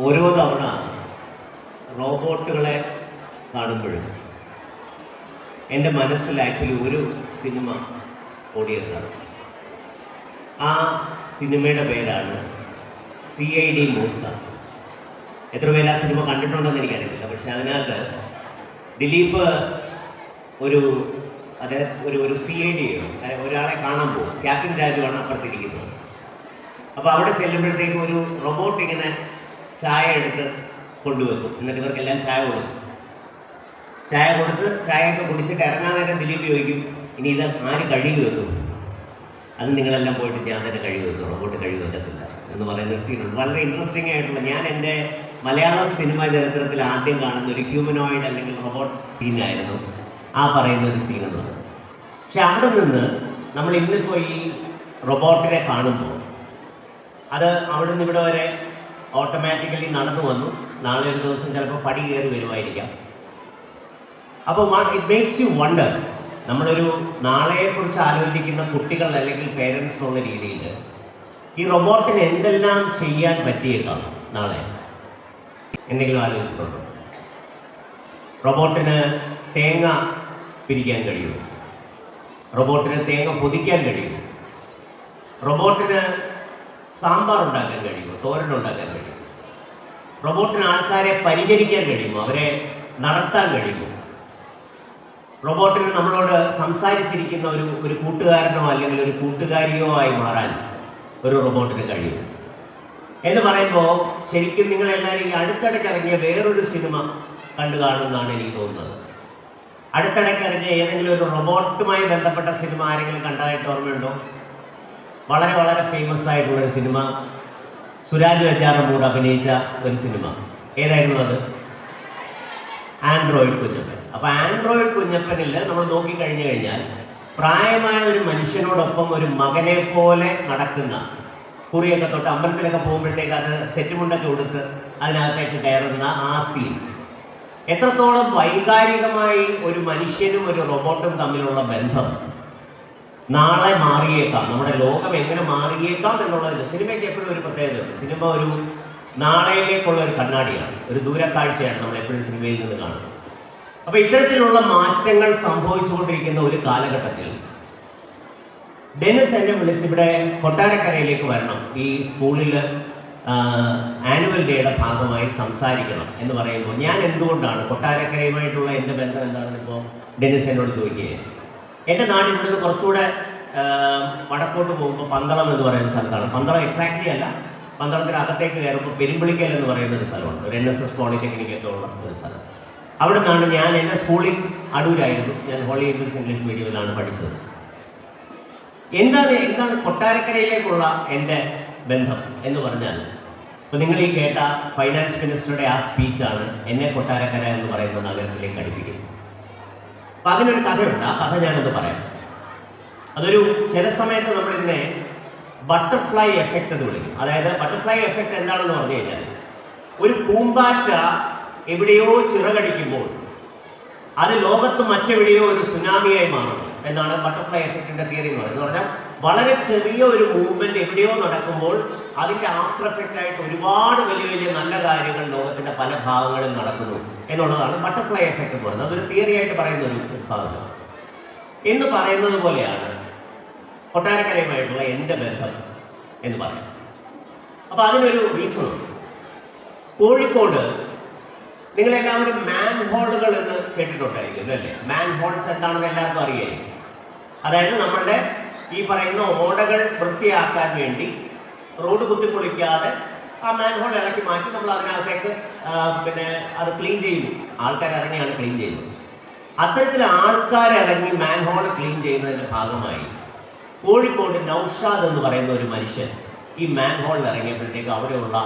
ഓരോ തവണ റോബോട്ടുകളെ കാണുമ്പോഴും എന്റെ മനസ്സിൽ ആക്ച്വലി ഒരു സിനിമ ഓടിയതാണ് ആ സിനിമയുടെ പേരാണ് സി ഐ ഡി മൂസ. എത്ര പേര് ആ സിനിമ കണ്ടിട്ടുണ്ടെന്ന് എനിക്കറിയില്ല. പക്ഷെ അതിനകത്ത് ദിലീപ് ഒരു അദ്ദേഹം ഒരു ഒരു സി ഐ ഡി ഒരാളെ കാണാൻ പോകും. ക്യാപ്റ്റൻ രാജുവാണ് അപ്പുറത്തിരിക്കുന്നത്. അപ്പോൾ അവിടെ ചെല്ലുമ്പോഴത്തേക്കും ഒരു റോബോട്ട് ഇങ്ങനെ ചായ എടുത്ത് കൊണ്ടുവെക്കും. എന്നിട്ട് ഇവർക്കെല്ലാം ചായ കൊടുക്കും. ചായ കൊടുത്ത് ചായയൊക്കെ കുടിച്ചിട്ട് ഇറങ്ങാൻ നേരം ദിലീപ് ചോദിക്കും ഇനി ഇത് ആര് കഴുകി വെക്കും? അത് നിങ്ങളെല്ലാം പോയിട്ട് ഞാൻ തന്നെ കഴുകി വെക്കും. അങ്ങോട്ട് കഴുകി വെക്കത്തില്ല. എന്ന് പറയുന്ന ഒരു സീനുണ്ട് വളരെ ഇൻട്രസ്റ്റിംഗ് ആയിട്ടുള്ള ഞാൻ എന്റെ മലയാളം സിനിമാ ചരിത്രത്തിൽ ആദ്യം കാണുന്ന ഒരു ഹ്യൂമനോയിഡ് അല്ലെങ്കിൽ റോബോട്ട് സീനായിരുന്നു ആ പറയുന്ന ഒരു സീൻ പറയുന്നത്. പക്ഷെ അവിടെ നിന്ന് നമ്മൾ ഇന്നിപ്പോൾ ഈ റോബോട്ടിനെ കാണുമ്പോൾ അത് അവിടെ നിന്ന് ഇവിടെ വരെ ഓട്ടോമാറ്റിക്കലി നടന്നു വന്നു. നാളെ ഒരു ദിവസം ചിലപ്പോൾ പടി കയറി വരുമായിരിക്കാം. അപ്പോൾ ഇറ്റ് മേക്സ് യു വണ്ടർ നമ്മളൊരു നാളെയെക്കുറിച്ച് ആലോചിക്കുന്ന കുട്ടികൾ അല്ലെങ്കിൽ പേരൻസ് എന്നുള്ള രീതിയിൽ ഈ റൊബോട്ടിന് എന്തെല്ലാം ചെയ്യാൻ പറ്റിയേക്കാം നാളെ? എന്തെങ്കിലും ആലോചിച്ചിട്ടുണ്ടോ? റൊബോട്ടിന് തേങ്ങ പിരിക്കാൻ കഴിയും റൊബോട്ടിന് തേങ്ങ പൊതിക്കാൻ കഴിയും റൊബോട്ടിന് സാമ്പാർ ഉണ്ടാക്കാൻ കഴിയുമോ? തോരൻ ഉണ്ടാക്കാൻ കഴിയും റോബോട്ടിന് ആൾക്കാരെ പരിചരിക്കാൻ കഴിയുമോ? അവരെ നടത്താൻ കഴിയുമോ? റോബോട്ടിന് നമ്മളോട് സംസാരിച്ചിരിക്കുന്ന ഒരു ഒരു കൂട്ടുകാരനോ അല്ലെങ്കിൽ ഒരു കൂട്ടുകാരിയോ ആയി മാറാൻ ഒരു റോബോട്ടിന് കഴിയും. എന്ന് പറയുമ്പോൾ ശരിക്കും നിങ്ങൾ എല്ലാവരും ഈ അടുത്തിടയ്ക്ക് ഇറങ്ങിയ വേറൊരു സിനിമ കണ്ടു കാണുമെന്നാണ് എനിക്ക് തോന്നുന്നത്. അടുത്തിടയ്ക്ക് ഇറങ്ങിയ ഏതെങ്കിലും ഒരു റോബോട്ടുമായി ബന്ധപ്പെട്ട സിനിമ ആരെങ്കിലും കണ്ടതായിട്ട് ഓർമ്മയുണ്ടോ? വളരെ വളരെ ഫേമസ് ആയിട്ടുള്ള ഒരു സിനിമ സുരാജ് വെച്ചാറമ്മൂട് അഭിനയിച്ച ഒരു സിനിമ. ഏതായിരുന്നു അത് ആൻഡ്രോയിഡ് കുഞ്ഞപ്പൻ. അപ്പൊ ആൻഡ്രോയിഡ് കുഞ്ഞപ്പനിൽ നമ്മൾ നോക്കിക്കഴിഞ്ഞു കഴിഞ്ഞാൽ പ്രായമായ ഒരു മനുഷ്യനോടൊപ്പം ഒരു മകനെ പോലെ നടക്കുന്ന കുറിയൊക്കെ തൊട്ട് അമ്പലത്തിലൊക്കെ പോകുമ്പോഴത്തേക്ക് അത് സെറ്റ് മുണ്ടൊക്കെ കൊടുത്ത് അതിനകത്തേക്ക് കയറുന്ന ആ സീൻ എത്രത്തോളം വൈകാരികമായി ഒരു മനുഷ്യനും ഒരു റോബോട്ടും തമ്മിലുള്ള ബന്ധം നാളെ മാറിയേക്കാം. നമ്മുടെ ലോകം എങ്ങനെ മാറിയേക്കാം എന്നുള്ളതിൽ സിനിമയ്ക്ക് എപ്പോഴും ഒരു പ്രത്യേകത. സിനിമ ഒരു നാളെയിലേക്കുള്ള ഒരു കണ്ണാടിയാണ്. ഒരു ദൂരക്കാഴ്ചയാണ് നമ്മൾ എപ്പോഴും സിനിമയിൽ നിന്ന് കാണുന്നത്. അപ്പൊ ഇത്തരത്തിലുള്ള മാറ്റങ്ങൾ സംഭവിച്ചുകൊണ്ടിരിക്കുന്ന ഒരു കാലഘട്ടത്തിൽ ഡെനിസ് എന്നെ വിളിച്ച് ഇവിടെ കൊട്ടാരക്കരയിലേക്ക് വരണം. ഈ സ്കൂളിൽ ആനുവൽ ഡേയുടെ ഭാഗമായി സംസാരിക്കണം എന്ന് പറയുമ്പോൾ ഞാൻ എന്തുകൊണ്ടാണ് കൊട്ടാരക്കരയുമായിട്ടുള്ള എന്റെ ബന്ധം എന്താണെന്ന് ഇപ്പോൾ ഡെനിസ് എന്നോട് ചോദിക്കുകയാണ് എന്റെ നാട് ഇവിടുന്ന് കുറച്ചുകൂടെ വടക്കോട്ട് പോകുമ്പോൾ പന്തളം എന്ന് പറയുന്ന സ്ഥലത്താണ്. പന്തളം എക്സാക്ട്ലി അല്ല. പന്തളത്തിന് അകത്തേക്ക് കയറുമ്പോൾ പെരുമ്പിളിക്കൽ എന്ന് പറയുന്ന ഒരു സ്ഥലമുണ്ട്. ഒരു എൻ എസ് എസ് പോളിടെക്നിക് ഒക്കെ ഉള്ള ഒരു സ്ഥലം. അവിടെ നിന്നാണ് ഞാൻ എന്റെ സ്കൂളിൽ അടൂരായിരുന്നു. ഞാൻ ഹോളി ഏഞ്ചൽസ് ഇംഗ്ലീഷ് മീഡിയത്തിലാണ് പഠിച്ചത്. എന്താണ് എന്താണ് കൊട്ടാരക്കരയിലേക്കുള്ള എന്റെ ബന്ധം എന്ന് പറഞ്ഞാൽ ഇപ്പൊ നിങ്ങൾ ഈ കേട്ട ഫൈനാൻസ് മിനിസ്റ്ററുടെ ആ സ്പീച്ചാണ് എന്നെ കൊട്ടാരക്കര എന്ന് പറയുന്ന നഗരത്തിലേക്ക് അടുപ്പിക്കുന്നത്. അപ്പൊ അതിനൊരു കഥയുണ്ട്. ആ കഥ ഞാനൊന്ന് പറയാം. അതൊരു ചില സമയത്ത് നമ്മളിതിനെ ബട്ടർഫ്ലൈ എഫക്റ്റ് എന്ന് വിളിക്കും. അതായത് ബട്ടർഫ്ലൈ എഫക്റ്റ് എന്താണെന്ന് പറഞ്ഞു കഴിഞ്ഞാൽ ഒരു പൂമ്പാറ്റ എവിടെയോ ചിറകടിക്കുമ്പോൾ അത് ലോകത്ത് മറ്റെവിടെയോ ഒരു സുനാമിയായി മാറും എന്നാണ് ബട്ടർഫ്ലൈ എഫക്റ്റിന്റെ തിയറി എന്ന് പറയുന്നത്. എന്ന് പറഞ്ഞാൽ വളരെ ചെറിയ ഒരു മൂവ്മെന്റ് എവിടെയോ നടക്കുമ്പോൾ അതിന്റെ ആഫ്റ്റർ എഫക്റ്റ് ആയിട്ട് ഒരുപാട് വലിയ വലിയ നല്ല കാര്യങ്ങൾ ലോകത്തിന്റെ പല ഭാഗങ്ങളിൽ നടക്കുന്നു എന്നുള്ളതാണ് ബട്ടർഫ്ലൈ എഫക്റ്റ് എന്ന് പറയുന്നത്. അതൊരു തിയറി ആയിട്ട് പറയുന്ന ഒരു സാധനം. എന്ന് പറയുന്നത് പോലെയാണ് കൊട്ടാരക്കരയുമായിട്ടുള്ള എന്റെ ബന്ധം എന്ന് പറയാം അപ്പൊ അതിനൊരു റീസൺ കോഴിക്കോട് നിങ്ങളെല്ലാവരും മാൻ ഹോളുകൾ എന്ന് കേട്ടിട്ടുണ്ടായിരിക്കും അല്ലേ? മാൻ ഹോൾസ് എന്താണെന്ന് എല്ലാവർക്കും അറിയായിരിക്കും. അതായത് നമ്മളുടെ ഈ പറയുന്ന ഓടകൾ വൃത്തിയാക്കാൻ വേണ്ടി റോഡ് കുത്തിപ്പൊളിക്കാതെ ആ മാൻ ഹോൾ ഇളക്കി മാറ്റി നമ്മൾ അതിനകത്തേക്ക് പിന്നെ അത് ക്ലീൻ ചെയ്യുന്നു. ആൾക്കാർ ഇറങ്ങിയാണ് ക്ലീൻ ചെയ്യുന്നത്. അത്തരത്തിൽ ആൾക്കാർ ഇറങ്ങി മാൻ ഹോൾ ക്ലീൻ ചെയ്യുന്നതിന്റെ ഭാഗമായി കോഴിക്കോട് നൌഷാദ് എന്ന് പറയുന്ന ഒരു മനുഷ്യൻ ഈ മാൻ ഹോളിൽ ഇറങ്ങിയപ്പോഴത്തേക്ക് അവിടെയുള്ള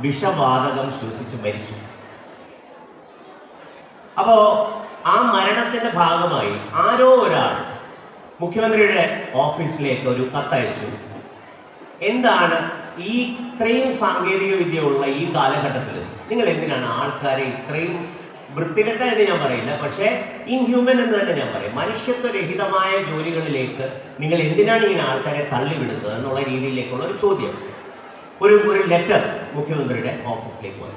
വിഷവാതകം ശ്വസിച്ച് മരിച്ചു. അപ്പോ ആ മരണത്തിന്റെ ഭാഗമായി ആരോ ഒരാൾ മുഖ്യമന്ത്രിയുടെ ഓഫീസിലേക്ക് ഒരു കത്തയച്ചു എന്താണ് ഈ ഇത്രയും സാങ്കേതിക വിദ്യ ഉള്ള ഈ കാലഘട്ടത്തിൽ നിങ്ങൾ എന്തിനാണ് ആൾക്കാരെ ഇത്രയും വൃത്തികെട്ട എന്ന് ഞാൻ പറയില്ല പക്ഷേ ഇൻഹ്യൂമൻ എന്ന് തന്നെ ഞാൻ പറയും. മനുഷ്യത്വരഹിതമായ ജോലികളിലേക്ക് നിങ്ങൾ എന്തിനാണ് ഇങ്ങനെ ആൾക്കാരെ തള്ളിവിടുന്നത് എന്നുള്ള രീതിയിലേക്കുള്ള ഒരു ചോദ്യം. ഒരു ഒരു ലെറ്റർ മുഖ്യമന്ത്രിയുടെ ഓഫീസിലേക്ക് പോയി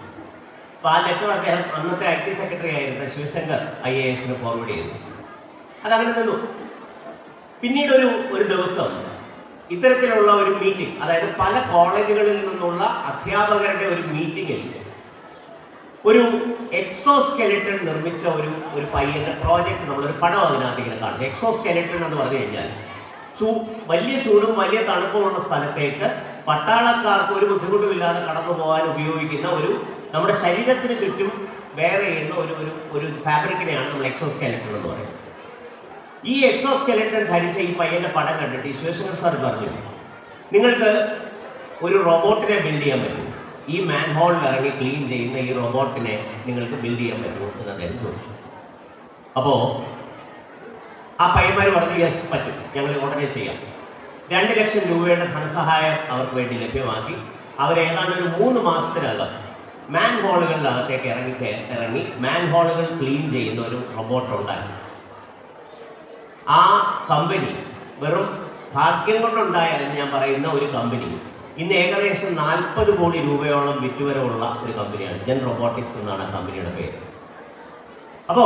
അപ്പോൾ ആ ലെറ്റർ അദ്ദേഹം അന്നത്തെ ഐ ടി സെക്രട്ടറി ആയിരുന്ന ശിവശങ്കർ ഐ എ എസിന് ഫോർവേഡ് ചെയ്തു. അതങ്ങനെ നിന്നു. പിന്നീട് ഒരു ഒരു ദിവസം ഇത്തരത്തിലുള്ള ഒരു മീറ്റിംഗ് അതായത് പല കോളേജുകളിൽ നിന്നുള്ള അധ്യാപകരുടെ ഒരു മീറ്റിംഗിൽ ഒരു എക്സോസ്കെലിറ്റൺ നിർമ്മിച്ച ഒരു ഒരു പയ്യന്റെ പ്രോജക്റ്റ് നമ്മളൊരു പടം അതിനകത്ത് ഇങ്ങനെ കാണും. എക്സോസ്കെലിറ്റൺ എന്ന് പറഞ്ഞു കഴിഞ്ഞാൽ ചൂ വലിയ ചൂടും വലിയ തണുപ്പുമുള്ള സ്ഥലത്തേക്ക് പട്ടാളക്കാർക്ക് ഒരു ബുദ്ധിമുട്ടുമില്ലാതെ കടന്നു പോകാൻ ഉപയോഗിക്കുന്ന ഒരു നമ്മുടെ ശരീരത്തിന് ചുറ്റും വേറെ ചെയ്യുന്ന ഒരു ഒരു ഫാബ്രിക്കിനെയാണ് നമ്മൾ എക്സോസ്കെലിറ്റൺ എന്ന് പറയുന്നത്. ഈ എക്സോസ്കെലിറ്റൺ ധരിച്ച ഈ പയ്യന്റെ പടം കണ്ടിട്ട് ശിവശങ്കർ സാർ പറഞ്ഞു നിങ്ങൾക്ക് ഒരു റോബോട്ടിനെ ബിൽഡ് ചെയ്യാൻ പറ്റും. ഈ മാൻ ഹോളിൽ ഇറങ്ങി ക്ലീൻ ചെയ്യുന്ന ഈ റോബോട്ടിനെ നിങ്ങൾക്ക് ബിൽഡ് ചെയ്യാൻ പറ്റുമോ എന്ന് അദ്ദേഹം ചോദിച്ചു. അപ്പോ ആ പയ്യന്മാർ പറഞ്ഞു യെസ് പറ്റും. ഞങ്ങൾ ഉടനെ ചെയ്യാം. രണ്ട് ലക്ഷം രൂപയുടെ ധനസഹായം അവർക്ക് വേണ്ടി ലഭ്യമാക്കി. അവർ ഒരു മൂന്ന് മാസത്തിനകം മാൻ ഹോളുകളിനകത്തേക്ക് ഇറങ്ങി കേ- ഇറങ്ങി മാൻ ഹോളുകൾ ക്ലീൻ ചെയ്യുന്ന ഒരു റോബോട്ട് ഉണ്ടാക്കി. ആ കമ്പനി വെറും ഭാഗ്യം കൊണ്ടുണ്ടായാലും ഞാൻ പറയുന്ന ഒരു കമ്പനി ഇന്ന് ഏകദേശം നാൽപ്പത് കോടി രൂപയോളം വിറ്റുവരവുള്ള ഒരു കമ്പനിയാണ് ജെൻ റോബോട്ടിക്സ് എന്നാണ് കമ്പനിയുടെ പേര്. അപ്പോ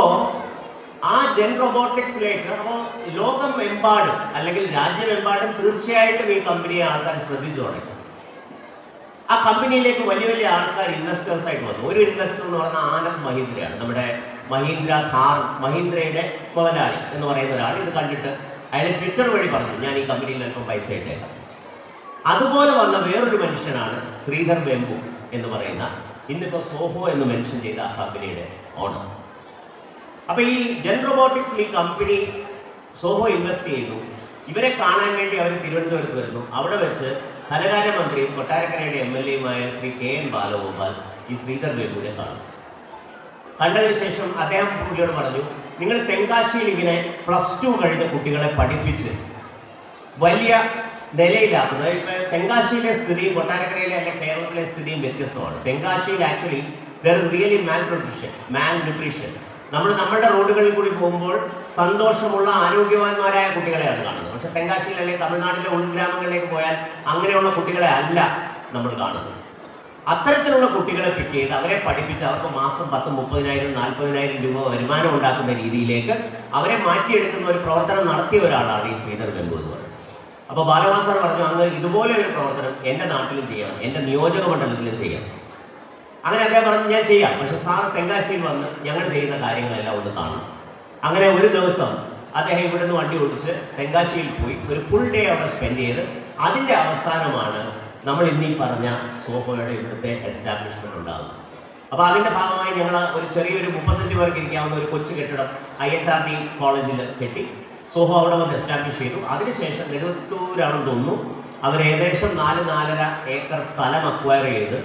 ആ ജെൻ റോബോട്ടിക്സിലേക്ക് അപ്പോൾ ലോകമെമ്പാടും അല്ലെങ്കിൽ രാജ്യമെമ്പാടും തീർച്ചയായിട്ടും ഈ കമ്പനിയെ ആൾക്കാർ ശ്രദ്ധിച്ചു തുടങ്ങി. ആ കമ്പനിയിലേക്ക് വലിയ വലിയ ആൾക്കാർ ഇൻവെസ്റ്റേഴ്സ് ആയിട്ട് വന്നു. ഒരു ഇൻവെസ്റ്റർ എന്ന് പറഞ്ഞാൽ ആനന്ദ് മഹീന്ദ്രയാണ്. നമ്മുടെ മഹീന്ദ്ര ഥാർ മഹീന്ദ്രയുടെ മുതലാളി എന്ന് പറയുന്ന ഒരാൾ ഇത് കണ്ടിട്ട് അയാൾ ട്വിറ്റർ വഴി പറഞ്ഞു ഞാൻ ഈ കമ്പനിയിൽ അല്പം പൈസ ഇട്ടേക്കാം. അതുപോലെ വന്ന വേറൊരു മനുഷ്യനാണ് ശ്രീധർ വെമ്പു എന്ന് പറയുന്ന ഇന്നിപ്പോ സോഹോ എന്ന് മെൻഷൻ ചെയ്ത ആ കമ്പനിയുടെ ഓണർ അപ്പൊ ഈ ജെൻ റോബോട്ടിക്സ് ഈ കമ്പനി സോഹോ ഇൻവെസ്റ്റ് ചെയ്യുന്നു. ഇവരെ കാണാൻ വേണ്ടി അവർ തിരുവനന്തപുരത്ത് വരുന്നു. അവിടെ വെച്ച് ധനകാര്യമന്ത്രിയും കൊട്ടാരക്കരയുടെ എം എൽ എയുമായ ശ്രീ കെ എൻ ബാലഗോപാൽ ഈ ശ്രീധർ ബേബുവിനെ കാണും. കണ്ടതിന് ശേഷം അദ്ദേഹം പുള്ളിയോട് പറഞ്ഞു നിങ്ങൾ തെങ്കാശിയിൽ ഇങ്ങനെ പ്ലസ് ടു കഴിഞ്ഞ കുട്ടികളെ പഠിപ്പിച്ച് വലിയ നിലയിലാക്കുന്നത് ഇപ്പൊ തെങ്കാശിയിലെ സ്ഥിതിയും കൊട്ടാരക്കരയിലെ അല്ലെ കേരളത്തിലെ സ്ഥിതിയും വ്യത്യസ്തമാണ്. തെങ്കാശിയിൽ actually there really malnutrition malnutrition നമ്മൾ നമ്മുടെ റോഡുകളിൽ കൂടി പോകുമ്പോൾ സന്തോഷമുള്ള ആരോഗ്യവാന്മാരായ കുട്ടികളെയാണ് കാണുന്നത്. പക്ഷെ തെങ്കാശിയിൽ അല്ലെങ്കിൽ തമിഴ്നാട്ടിലെ ഉൾഗ്രാമങ്ങളിലേക്ക് പോയാൽ അങ്ങനെയുള്ള കുട്ടികളെ അല്ല നമ്മൾ കാണുന്നത്. അത്തരത്തിലുള്ള കുട്ടികളെ പിക്ക് ചെയ്ത് അവരെ പഠിപ്പിച്ച് അവർക്ക് മാസം പത്ത് മുപ്പതിനായിരം നാൽപ്പതിനായിരം രൂപ വരുമാനം ഉണ്ടാക്കുന്ന രീതിയിലേക്ക് അവരെ മാറ്റിയെടുക്കുന്ന ഒരു പ്രവർത്തനം നടത്തിയ ഒരാളാണ് ഈ ശ്രീധർ ബെമ്പു എന്ന് പറയുന്നത്. അപ്പോൾ ബാലഭാസ്കർ പറഞ്ഞു അങ്ങ് ഇതുപോലെ ഒരു പ്രവർത്തനം എന്റെ നാട്ടിലും ചെയ്യണം എന്റെ നിയോജക മണ്ഡലത്തിലും ചെയ്യണം. അങ്ങനെ അദ്ദേഹം പറഞ്ഞു ഞാൻ ചെയ്യാം. പക്ഷെ സാർ തെങ്കാശിയിൽ വന്ന് ഞങ്ങൾ ചെയ്യുന്ന കാര്യങ്ങളെല്ലാം ഒന്ന് കാണും അങ്ങനെ ഒരു ദിവസം അദ്ദേഹം ഇവിടുന്ന് വണ്ടി ഓടിച്ച് തെങ്കാശിയിൽ പോയി ഒരു ഫുൾ ഡേ അവിടെ സ്പെൻഡ് ചെയ്ത് അതിന്റെ അവസാനമാണ് നമ്മൾ ഇന്നീ പറഞ്ഞ സോഫോയുടെ ഇവിടുത്തെ എസ്റ്റാബ്ലിഷ്മെന്റ് ഉണ്ടാകും. അപ്പോൾ അതിന്റെ ഭാഗമായി ഞങ്ങൾ ഒരു ചെറിയൊരു മുപ്പത്തഞ്ച് പേർക്ക് ഇരിക്കാവുന്ന ഒരു കൊച്ചു കെട്ടിടം ഐ എച്ച് ആർ ഡി കോളേജിൽ കെട്ടി സോഹോ അവിടെ വന്ന് എസ്റ്റാബ്ലിഷ് ചെയ്തു. അതിനുശേഷം നെടുത്തൂരാണെന്ന് തോന്നുന്നു. അവർ ഏകദേശം നാല് നാലര ഏക്കർ സ്ഥലം അക്വയർ ചെയ്ത്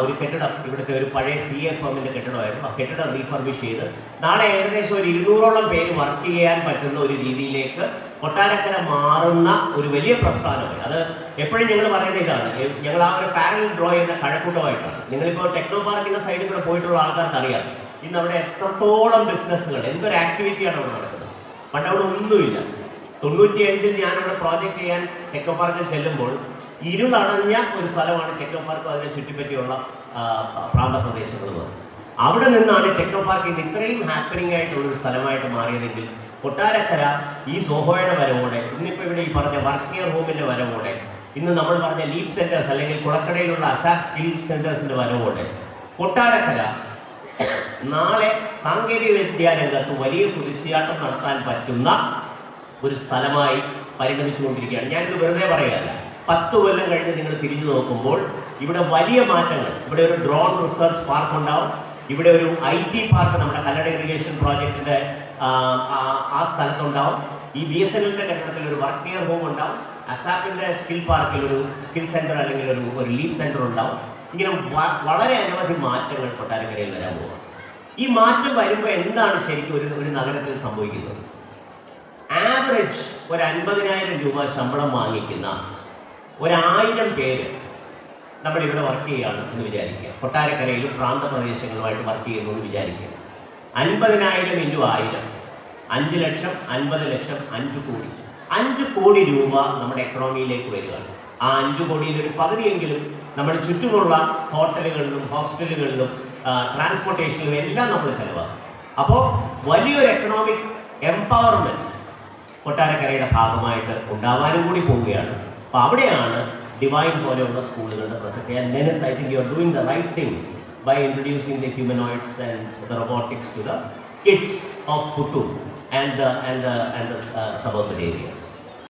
ഒരു കെട്ടിടം ഇവിടുത്തെ ഒരു പഴയ സി എ എമ്മിന്റെ കെട്ടിടമായിരുന്നു. ആ കെട്ടിടം റീഫർബിഷ് ചെയ്ത് നാളെ ഏകദേശം ഒരു ഇരുന്നൂറോളം പേര് വർക്ക് ചെയ്യാൻ പറ്റുന്ന ഒരു രീതിയിലേക്ക് കൊട്ടാരക്കര മാറുന്ന ഒരു വലിയ പ്രസ്ഥാനമായി അത് എപ്പോഴും ഞങ്ങൾ പറയുന്ന ഇതാണ്. ഞങ്ങൾ ആ ഒരു പാരൽ ഡ്രോ ചെയ്യുന്ന കഴക്കൂട്ടമായിട്ടാണ്. നിങ്ങളിപ്പോൾ ടെക്നോ പാർക്കിന്റെ സൈഡിൽ കൂടെ പോയിട്ടുള്ള ആൾക്കാർക്ക് അറിയാം ഇന്ന് അവിടെ എത്രത്തോളം ബിസിനസ്സുകൾ എന്തൊരു ആക്ടിവിറ്റിയാണ് അവിടെ നടക്കുന്നത്. പണ്ട് അവിടെ ഒന്നുമില്ല. തൊണ്ണൂറ്റി അഞ്ചിൽ ഞാൻ അവിടെ പ്രോജക്റ്റ് ചെയ്യാൻ ടെക്നോ പാർക്കിൽ ചെല്ലുമ്പോൾ ഇരുളടഞ്ഞ ഒരു സ്ഥലമാണ് ടെക്നോ പാർക്ക് അതിനെ ചുറ്റിപ്പറ്റിയുള്ള പ്രാന്തപ്രദേശങ്ങൾ അവിടെ നിന്നാണ് ടെക്നോ പാർക്ക് ഇന്ന് ഇത്രയും ഹാപ്പനിങ് ആയിട്ടുള്ള ഒരു സ്ഥലമായിട്ട് മാറിയതെങ്കിൽ കൊട്ടാരക്കര ഈ സോഹോയുടെ വരവോടെ ഇന്നിപ്പോ ഇവിടെ ഈ പറഞ്ഞ വർക്ക് കെയർ ഹോമിന്റെ വരവോടെ ഇന്ന് നമ്മൾ പറഞ്ഞ ലീപ് സെന്റേഴ്സ് അല്ലെങ്കിൽ കുളക്കടയിലുള്ള അസാക് സ്കിൽ സെന്റേഴ്സിന്റെ വരവോടെ. കൊട്ടാരക്കര നാളെ സാങ്കേതിക വിദ്യാ രംഗത്ത് വലിയ കുതിച്ചുചാട്ടം നടത്താൻ പറ്റുന്ന ഒരു സ്ഥലമായി പരിണമിച്ചുകൊണ്ടിരിക്കുകയാണ്. ഞാനിത് വെറുതെ പറയുകയല്ല. പത്ത് കൊല്ലം കഴിഞ്ഞ് നിങ്ങൾ തിരിഞ്ഞു നോക്കുമ്പോൾ ഇവിടെ വലിയ മാറ്റങ്ങൾ. ഇവിടെ ഒരു ഡ്രോൺ റിസർച്ച് പാർക്ക് ഉണ്ടാവും. ഇവിടെ ഒരു ഐ ടി പാർക്ക് നമ്മുടെ കന്നഡ ഇറിഗേഷൻ പ്രോജക്റ്റിന്റെ ആ, സ്ഥലത്തുണ്ടാവും. ഈ ബി എസ് എൻ എല്ലിന്റെ കെട്ടിടത്തിൽ ഒരു വർക്ക് കെയർ ഹോം ഉണ്ടാവും. അസാപ്പിന്റെ സ്കിൽ പാർക്കിൽ ഒരു സ്കിൽ സെന്റർ അല്ലെങ്കിൽ ഒരു ഒരു ലീവ് സെന്റർ ഉണ്ടാവും. ഇങ്ങനെ വളരെ അനവധി മാറ്റങ്ങൾ കൊട്ടാരക്കരയിൽ വരാൻ പോകും ഈ മാറ്റം വരുമ്പോൾ എന്താണ് ശരിക്കും ഒരു ഒരു നഗരത്തിൽ സംഭവിക്കുന്നത്? ആവറേജ് ഒരു അൻപതിനായിരം രൂപ ശമ്പളം വാങ്ങിക്കുന്ന ഒരായിരം പേര് നമ്മളിവിടെ വർക്ക് ചെയ്യുകയാണ് എന്ന് വിചാരിക്കുക. കൊട്ടാരക്കരയിലും പ്രാന്തപ്രദേശങ്ങളുമായിട്ട് വർക്ക് ചെയ്യുന്നു എന്ന് വിചാരിക്കുക. അൻപതിനായിരം ഇന്റു ആയിരം. അഞ്ച് ലക്ഷം അൻപത് ലക്ഷം അഞ്ച് കോടി. അഞ്ച് കോടി രൂപ നമ്മുടെ എക്കണോമിയിലേക്ക് വരികയാണ് ആ അഞ്ച് കോടിയിൽ ഒരു പകുതിയെങ്കിലും നമ്മുടെ ചുറ്റുമുള്ള ഹോട്ടലുകളിലും ഹോസ്റ്റലുകളിലും ട്രാൻസ്പോർട്ടേഷനിലും എല്ലാം നമ്മൾ ചെലവാക്കും. അപ്പോൾ വലിയൊരു എക്കണോമിക് എംപവർമെന്റ് കൊട്ടാരക്കരയുടെ ഭാഗമായിട്ട് ഉണ്ടാവാനും കൂടി പോവുകയാണ്. അപ്പോൾ അവിടെയാണ് ഡിവൈൻ പോലെയുള്ള സ്കൂളുകളുടെ പ്രസക്തി. I think you are doing the right thing by introducing the humanoids and the robotics to the kids of Putu and the, and the, and the uh, suburban areas.